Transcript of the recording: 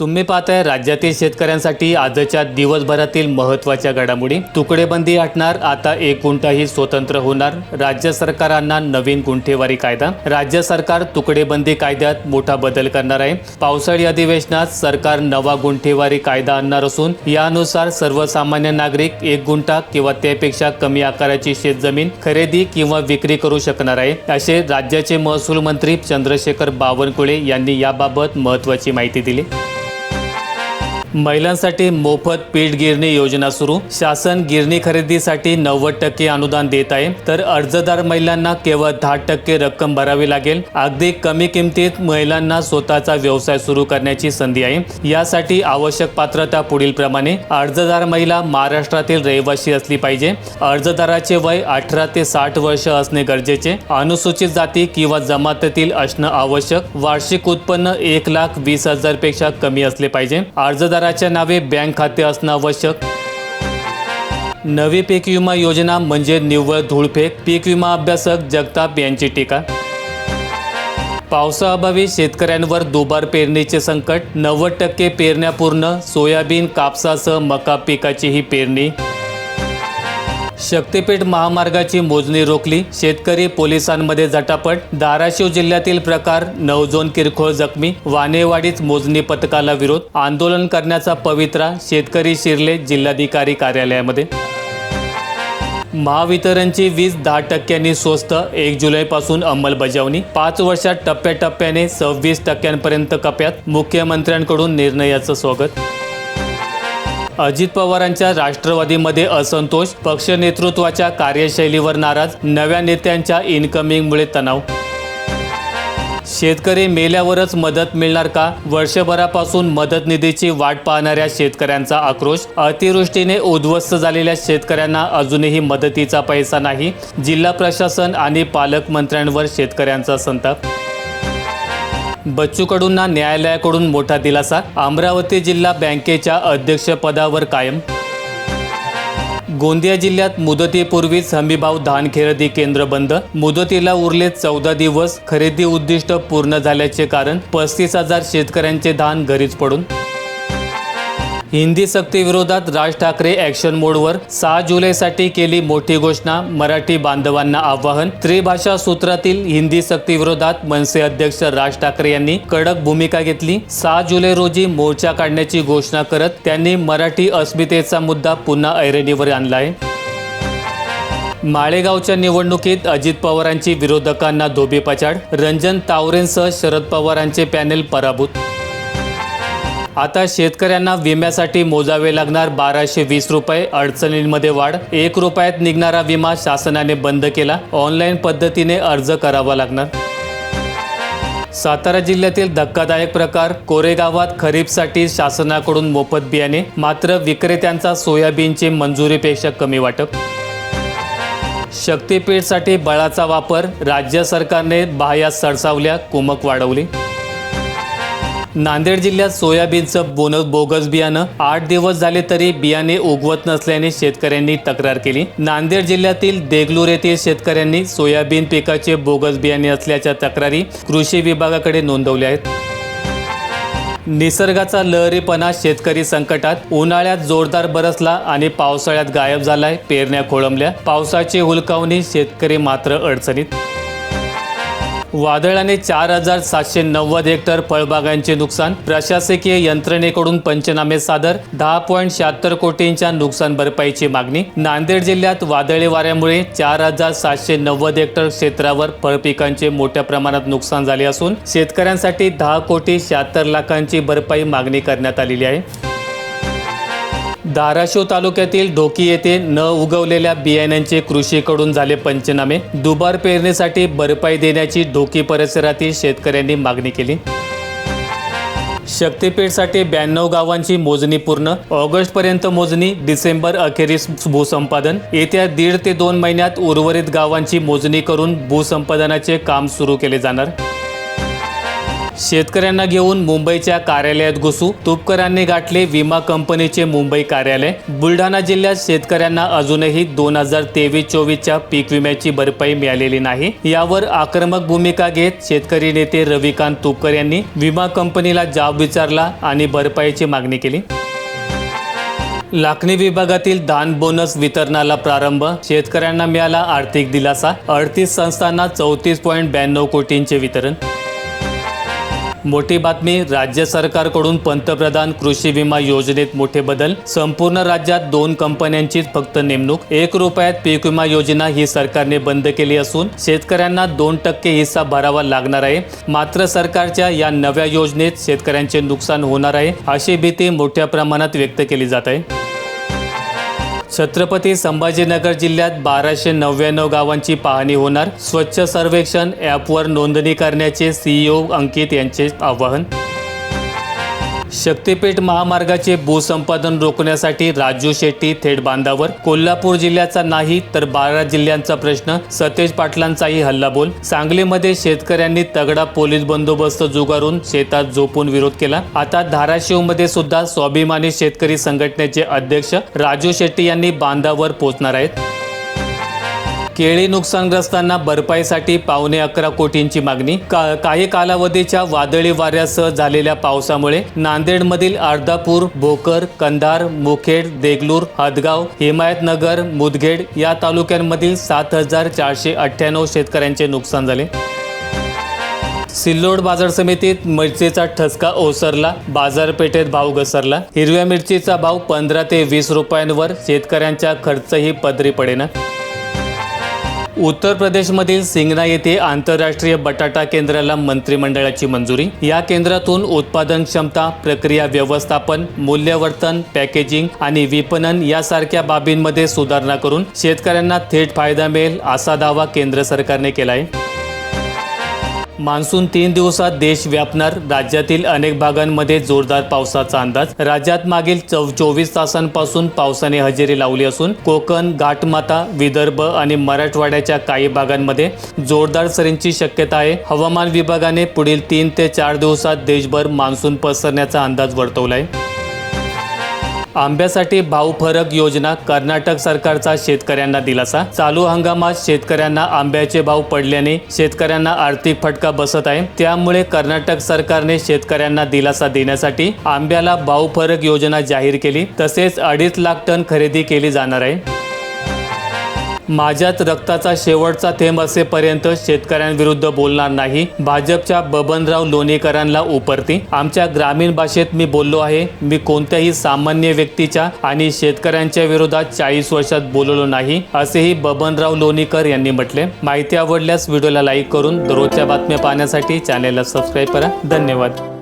तुम्ही पाहताय राज्यातील शेतकऱ्यांसाठी आजच्या दिवसभरातील महत्त्वाच्या घडामोडी. तुकडेबंदी हटणार आता एक गुंठाही स्वतंत्र होणार. राज्य सरकारांना नवीन गुंठेवारी कायदा. राज्य सरकार तुकडेबंदी कायद्यात मोठा बदल करणार आहे. पावसाळी अधिवेशनात सरकार नवा गुंठेवारी कायदा आणणार असून यानुसार सर्वसामान्य नागरिक एक गुंठा किंवा त्यापेक्षा कमी आकाराची शेतजमीन खरेदी किंवा विक्री करू शकणार आहे. असे राज्याचे महसूल मंत्री चंद्रशेखर बावनकुळे यांनी याबाबत महत्त्वाची माहिती दिली. महिलांसाठी मोफत पीठ गिरणी योजना सुरू. शासन गिरणी खरेदीसाठी नव्वद टक्के अनुदान देत आहे. तर अर्जदार महिलांना केवळ दहा टक्के रक्कम भरावी लागेल. अगदी कमी किमतीत महिलांना स्वतःचा व्यवसाय सुरू करण्याची संधी आहे. यासाठी आवश्यक पात्रता पुढील प्रमाणे अर्जदार महिला महाराष्ट्रातील रहिवासी असली पाहिजे. अर्जदाराचे वय अठरा ते साठ वर्ष असणे गरजेचे. अनुसूचित जाती किंवा जमातीतील असणं आवश्यक. वार्षिक उत्पन्न एक लाख वीस हजारपेक्षा कमी असले पाहिजे. अर्जदार अर्जदाराच्या नावे बँक खाते असणं आवश्यक. नवी पीक विमा योजना म्हणजे निव्वळ धूळफेक पीक विमा अभ्यासक जगताप यांची टीका. पावसाअभावी शेतकऱ्यांवर दुबार पेरणीचे संकट नव्वद टक्के पेरण्या पूर्ण सोयाबीन कापसासह मका पिकाचीही पेरणी. शक्तीपीठ महामार्गाची मोजणी रोखली. शेतकरी पोलिसांमध्ये झटापट धाराशिव जिल्ह्यातील प्रकार नवजोन किरकोळ जखमी. वानेवाडीच मोजणी पथकाला विरोध. आंदोलन करण्याचा पवित्रा शेतकरी शिरले जिल्हाधिकारी कार्यालयामध्ये. महावितरणची वीज दहा टक्क्यांनी स्वस्त. एक जुलैपासून अंमलबजावणी. पाच वर्षात टप्प्याटप्प्याने सव्वीस टक्क्यांपर्यंत कप्यात. मुख्यमंत्र्यांकडून निर्णयाचं स्वागत. अजित पवारांच्या राष्ट्रवादीमध्ये असंतोष पक्ष नेतृत्वाच्या कार्यशैलीवर नाराज नव्या नेत्यांच्या इन्कमिंगमुळे तणाव. शेतकरी मेल्यावरच मदत मिळणार का? वर्षभरापासून मदत निधीची वाट पाहणाऱ्या शेतकऱ्यांचा आक्रोश. अतिवृष्टीने उद्ध्वस्त झालेल्या शेतकऱ्यांना अजूनही मदतीचा पैसा नाही. जिल्हा प्रशासन आणि पालकमंत्र्यांवर शेतकऱ्यांचा संताप. बच्चूकडूंना न्यायालयाकडून मोठा दिलासा. अमरावती जिल्हा बँकेच्या अध्यक्षपदावर कायम. गोंदिया जिल्ह्यात मुदतीपूर्वीच हमीभाव धान खरेदी केंद्र बंद. मुदतीला उरले चौदा दिवस खरेदी उद्दिष्ट पूर्ण झाल्याचे कारण पस्तीस हजार शेतकऱ्यांचे धान घरीच पडून. हिंदी सक्ती विरोधात राज ठाकरे ॲक्शन मोडवर सहा जुलैसाठी केली मोठी घोषणा. मराठी बांधवांना आवाहन. त्रिभाषा सूत्रातील हिंदी सक्ती विरोधात मनसे अध्यक्ष राज ठाकरे यांनी कडक भूमिका घेतली. सहा जुलै रोजी मोर्चा काढण्याची घोषणा करत त्यांनी मराठी अस्मितेचा मुद्दा पुन्हा ऐरणीवर आणला आहे. माळेगावच्या निवडणुकीत अजित पवारांची विरोधकांना धोबीपछाड रंजन तावरेंसह शरद पवारांचे पॅनेल पराभूत आता शेतकऱ्यांना विम्यासाठी मोजावे लागणार बाराशे वीस रुपये. अडचणींमध्ये वाढ. एक रुपयात निघणारा विमा शासनाने बंद केला. ऑनलाईन पद्धतीने अर्ज करावा लागणार. सातारा जिल्ह्यातील धक्कादायक प्रकार. कोरेगावात खरीपसाठी शासनाकडून मोफत बियाणे. मात्र विक्रेत्यांचा सोयाबीनची मंजुरीपेक्षा कमी वाटप. शक्तीपीठसाठी बळाचा वापर. राज्य सरकारने बाह्या सडसावल्या. कुमक वाढवली. नांदेड जिल्ह्यात सोयाबीनचं बोनस बोगस बियाणं आठ दिवस झाले तरी बियाणे उगवत नसल्याने शेतकऱ्यांनी तक्रार केली. नांदेड जिल्ह्यातील देगलूर येथील शेतकऱ्यांनी सोयाबीन पिकाचे बोगस बियाणे असल्याच्या तक्रारी कृषी विभागाकडे नोंदवल्या आहेत. निसर्गाचा लहरीपणा शेतकरी संकटात उन्हाळ्यात जोरदार बरसला आणि पावसाळ्यात गायब झालाय पेरण्या खोळंबल्या. पावसाची हुलकावणी शेतकरी मात्र अडचणीत. वादळाने चार हजार सातशे नव्वद हेक्टर फळबागांचे नुकसान प्रशासकीय यंत्रणेकडून पंचनामे सादर दहा पॉईंट शहात्तर कोटींच्या नुकसान भरपाईची मागणी. नांदेड जिल्ह्यात वादळी वाऱ्यामुळे चार हजार सातशे नव्वद हेक्टर क्षेत्रावर फळपिकांचे मोठ्या प्रमाणात नुकसान झाले असून शेतकऱ्यांसाठी दहा कोटी शहात्तर लाखांची भरपाई मागणी करण्यात आलेली आहे. धाराशिव तालुक्यातील ढोकी येथे न उगवलेल्या बियाण्यांचे कृषीकडून झाले पंचनामे. दुबार पेरणीसाठी भरपाई देण्याची ढोकी परिसरातील शेतकऱ्यांनी मागणी केली. शक्तीपीठसाठी ब्याण्णव गावांची मोजणी पूर्ण. ऑगस्टपर्यंत मोजणी डिसेंबर अखेरीस भूसंपादन. येत्या दीड ते दोन महिन्यात उर्वरित गावांची मोजणी करून भूसंपादनाचे काम सुरू केले जाणार. शेतकऱ्यांना घेऊन मुंबईच्या कार्यालयात घुसू. तुपकरांनी गाठले विमा कंपनीचे मुंबई कार्यालय. बुलढाणा जिल्ह्यात शेतकऱ्यांना अजूनही दोन हजार तेवीस चोवीसच्या पीक विम्याची भरपाई मिळालेली नाही. यावर आक्रमक भूमिका घेत शेतकरी नेते रविकांत तुपकर यांनी विमा कंपनीला जाब विचारला आणि भरपाईची मागणी केली. लाखणी विभागातील दान बोनस वितरणाला प्रारंभ. शेतकऱ्यांना मिळाला आर्थिक दिलासा. अडतीस संस्थांना चौतीस पॉईंट ब्याण्णव कोटींचे वितरण. मोठी बातमी राज्य सरकारकडून पंतप्रधान कृषी विमा योजनेत मोठे बदल. संपूर्ण राज्यात दोन कंपन्यांचीच फक्त नेमणूक. एक रुपयात पीक विमा योजना ही सरकारने बंद केली असून शेतकऱ्यांना दोन टक्के हिस्सा भरावा लागणार आहे. मात्र सरकारच्या या नव्या योजनेत शेतकऱ्यांचे नुकसान होणार आहे अशी भीती मोठ्या प्रमाणात व्यक्त केली जात आहे. छत्रपती संभाजीनगर जिल्ह्यात बाराशे नव्याण्णव गावांची पाहणी होणार. स्वच्छ सर्वेक्षण ॲपवर नोंदणी करण्याचे सीईओ अंकित यांचे आवाहन. शक्तीपीठ महामार्गाचे भूसंपादन रोखण्यासाठी राजू शेट्टी थेट बांधावर. कोल्हापूर जिल्ह्याचा नाही तर बारा जिल्ह्यांचा प्रश्न. सतेज पाटलांचाही हल्लाबोल. सांगलीमध्ये शेतकऱ्यांनी तगडा पोलीस बंदोबस्त जुगारून शेतात झोपून विरोध केला. आता धाराशिवमध्ये सुद्धा स्वाभिमानी शेतकरी संघटनेचे अध्यक्ष राजू शेट्टी यांनी बांधावर पोहोचणार आहेत. केळी नुकसानग्रस्तांना भरपाईसाठी पावणे अकरा कोटींची मागणी. का काही कालावधीच्या वादळी वाऱ्यासह झालेल्या पावसामुळे नांदेडमधील अर्धापूर भोकर कंधार मुखेड देगलूर हदगाव हिमायतनगर मुदखेड या तालुक्यांमधील सात हजार चारशे अठ्ठ्याण्णव शेतकऱ्यांचे नुकसान झाले. सिल्लोड बाजार समितीत मिरचीचा ठसका ओसरला बाजारपेठेत भाव घसरला. हिरव्या मिरचीचा भाव पंधरा ते वीस रुपयांवर शेतकऱ्यांचा खर्चही पदरी पडेना. उत्तर प्रदेशमधील सिंगना येथे आंतरराष्ट्रीय बटाटा केंद्राला मंत्रिमंडळाची मंजुरी. या केंद्रातून उत्पादन क्षमता प्रक्रिया व्यवस्थापन मूल्यवर्तन पॅकेजिंग आणि विपणन यासारख्या बाबींमध्ये सुधारणा करून शेतकऱ्यांना थेट फायदा मिळेल असा दावा केंद्र सरकारने केला आहे मान्सून तीन दिवसात देश व्यापणार. राज्यातील अनेक भागांमध्ये जोरदार पावसाचा अंदाज. राज्यात मागील चौ चोवीस तासांपासून पावसाने हजेरी लावली असून कोकण घाटमाता विदर्भ आणि मराठवाड्याच्या काही भागांमध्ये जोरदार सरींची शक्यता आहे. हवामान विभागाने पुढील तीन ते चार दिवसात देशभर मान्सून पसरण्याचा अंदाज वर्तवला आहे आंब्यासाठी भाव फरक योजना कर्नाटक सरकारचा शेतकऱ्यांना दिलासा. चालू हंगामात शेतकऱ्यांना आंब्याचे भाव पडल्याने शेतकऱ्यांना आर्थिक फटका बसत आहे. त्यामुळे कर्नाटक सरकारने शेतकऱ्यांना दिलासा देण्यासाठी आंब्याला भाव फरक योजना जाहीर केली. तसेच अडीच लाख टन खरेदी केली जाणार आहे. माझ्यात रक्ताचा शेवटचा थेंब असेपर्यंत शेतकऱ्यांविरुद्ध बोलणार नाही. भाजपच्या बबनराव लोणीकरांना उपरती. आमच्या ग्रामीण भाषेत मी बोललो आहे. मी कोणत्याही सामान्य व्यक्तीच्या आणि शेतकऱ्यांच्या विरोधात चाळीस वर्षात बोललो नाही असेही बबनराव लोणीकर यांनी म्हटले. माहिती आवडल्यास व्हिडिओला लाईक करून दररोजच्या बातम्या पाहण्यासाठी चॅनेलला सबस्क्राईब करा. धन्यवाद.